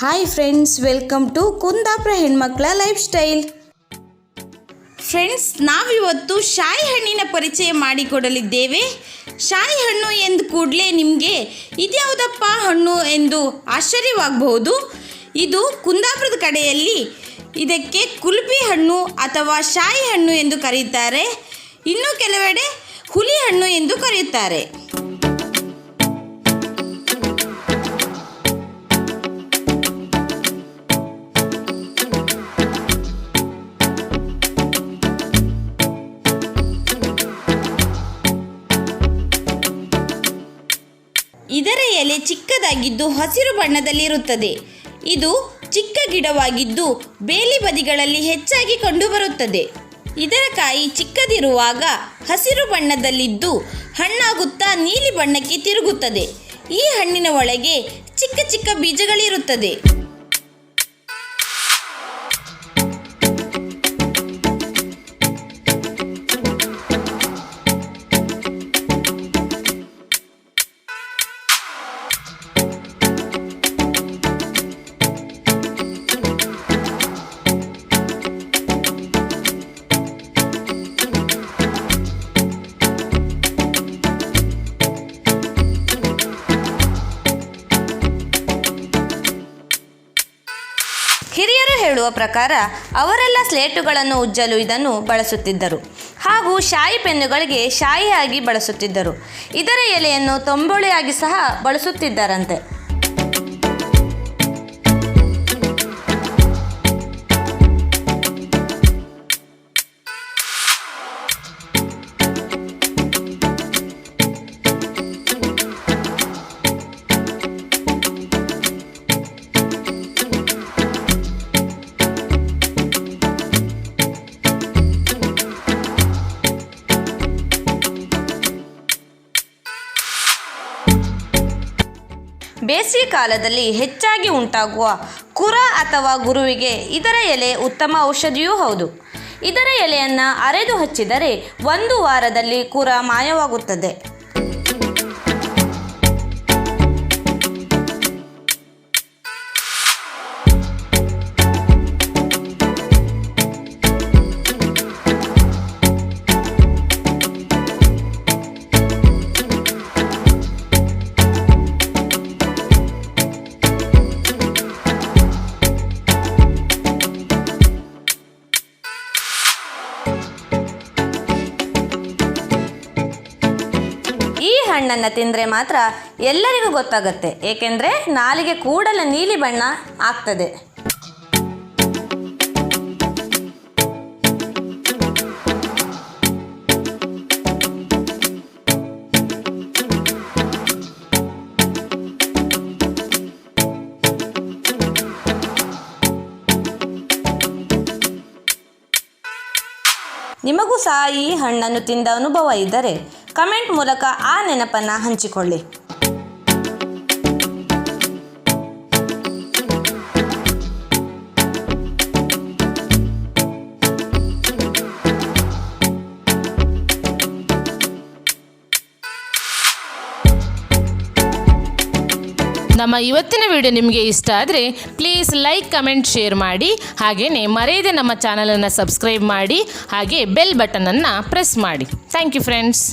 Hi friends welcome to Kundapura ಹೆಣ್ಮಕ್ಳ life style friends ನಾವಿವತ್ತು ಶಾಯಿ ಹಣ್ಣಿನ ಪರಿಚಯ ಮಾಡಿಕೊಡಲಿದ್ದೇವೆ. ಶಾಯಿ ಹಣ್ಣು ಎಂದು ಕೂಡಲೇ ನಿಮಗೆ ಇದ್ಯಾವುದಪ್ಪ ಹಣ್ಣು ಎಂದು ಆಶ್ಚರ್ಯವಾಗಬಹುದು. ಇದು ಕುಂದಾಪುರದ ಕಡೆಯಲ್ಲಿ ಇದಕ್ಕೆ ಕುಲ್ಪಿ ಹಣ್ಣು ಅಥವಾ ಶಾಯಿ ಹಣ್ಣು ಎಂದು ಕರೆಯುತ್ತಾರೆ ಇನ್ನು ಕೆಲವೆಡೆ ಹುಲಿ ಹಣ್ಣು ಎಂದು ಕರೆಯುತ್ತಾರೆ ಇದರ ಎಲೆ ಚಿಕ್ಕದಾಗಿದ್ದು ಹಸಿರು ಬಣ್ಣದಲ್ಲಿರುತ್ತದೆ. ಇದು ಚಿಕ್ಕ ಗಿಡವಾಗಿದ್ದು ಬೇಲಿ ಬದಿಗಳಲ್ಲಿ ಹೆಚ್ಚಾಗಿ ಕಂಡುಬರುತ್ತದೆ. ಇದರ ಕಾಯಿ ಚಿಕ್ಕದಿರುವಾಗ ಹಸಿರು ಬಣ್ಣದಲ್ಲಿದ್ದು ಹಣ್ಣಾಗುತ್ತಾ ನೀಲಿ ಬಣ್ಣಕ್ಕೆ ತಿರುಗುತ್ತದೆ. ಈ ಹಣ್ಣಿನ ಒಳಗೆ ಚಿಕ್ಕ ಚಿಕ್ಕ ಬೀಜಗಳಿರುತ್ತದೆ. ಹೇಳುವ ಪ್ರಕಾರ ಅವರೆಲ್ಲ ಸ್ಲೇಟುಗಳನ್ನು ಉಜ್ಜಲು ಇದನ್ನು ಬಳಸುತ್ತಿದ್ದರು. ಹಾಗೂ ಶಾಯಿ ಪೆನ್ನುಗಳಿಗೆ ಶಾಯಿಯಾಗಿ ಬಳಸುತ್ತಿದ್ದರು. ಇದರ ಎಲೆಯನ್ನು ತೊಂಬೊಳೆಯಾಗಿ ಸಹ ಬಳಸುತ್ತಿದ್ದರಂತೆ. ಬೇಸಿಗೆ ಕಾಲದಲ್ಲಿ ಹೆಚ್ಚಾಗಿ ಉಂಟಾಗುವ ಕುರ ಅಥವಾ ಗುರುವಿಗೆ ಇದರ ಎಲೆ ಉತ್ತಮ ಔಷಧಿಯೂ ಹೌದು. ಇದರ ಎಲೆಯನ್ನು ಅರೆದು ಹಚ್ಚಿದರೆ ಒಂದು ವಾರದಲ್ಲಿ ಕುರ ಮಾಯವಾಗುತ್ತದೆ. ಹಣ್ಣನ್ನು ತಿಂದರೆ ಮಾತ್ರ ಎಲ್ಲರಿಗೂ ಗೊತ್ತಾಗುತ್ತೆ. ಏಕೆಂದರೆ ನಾಲಿಗೆ ಕೂಡಲೇ ನೀಲಿ ಬಣ್ಣ ಆಗ್ತದೆ. ನಿಮಗೂ ಸಹ ಈ ಹಣ್ಣನ್ನು ತಿಂದ ಅನುಭವ ಇದ್ದರೆ ಕಮೆಂಟ್ ಮೂಲಕ ಆ ನೆನಪನ್ನು ಹಂಚಿಕೊಳ್ಳಿ. ನಮ್ಮ ಇವತ್ತಿನ ವಿಡಿಯೋ ನಿಮಗೆ ಇಷ್ಟ ಆದರೆ ಪ್ಲೀಸ್ ಲೈಕ್ ಕಮೆಂಟ್ ಶೇರ್ ಮಾಡಿ. ಹಾಗೆಯೇ ಮರೆಯದೆ ನಮ್ಮ ಚಾನಲನ್ನು ಸಬ್ಸ್ಕ್ರೈಬ್ ಮಾಡಿ. ಹಾಗೆ ಬೆಲ್ ಬಟನನ್ನು ಪ್ರೆಸ್ ಮಾಡಿ. Thank you friends